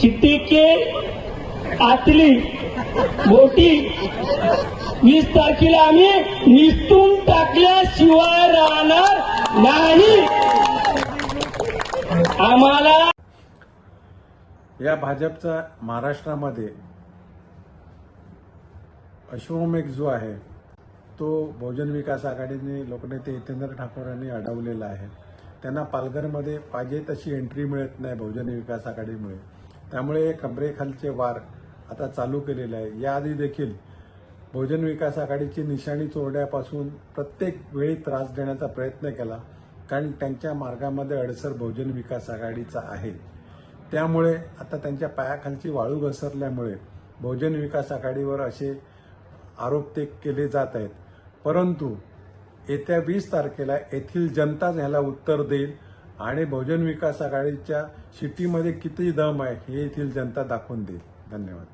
शिट्टी के आतली बोटी वीस तारखेला आम्ही निसटून टाकल्याशिवाय राहणार नाही. आम्हाला या भाजपचा महाराष्ट्रामध्ये अश्वमेघ जो आहे तो बहुजन विकास आघाडीने लोकनेते हितेंद्र ठाकूर यांनी अडवलेला आहे. त्यांना पालघरमध्ये पाहिजे तशी एंट्री मिळत नाही बहुजन विकास आघाडीमुळे. त्यामुळे कमरेखालचे वार आता चालू केलेले आहे. याआधी देखील बहुजन विकास आघाडीची निशाणी चोरण्यापासून प्रत्येक वेळी त्रास देण्याचा प्रयत्न केला कारण त्यांच्या मार्गामध्ये अडसर बहुजन विकास आघाडीचा आहे. त्यामुळे आता त्यांच्या पायाखालची वाळू घसरल्यामुळे बहुजन विकास आघाडीवर असे आरोप ते केले जात आहेत. परंतु येत्या वीस तारखेला येथील जनताच ह्याला उत्तर देईल आणि बहुजन विकास आघाडीच्या शिटीमध्ये किती दम आहे हे येथील जनता दाखवून देईल. धन्यवाद.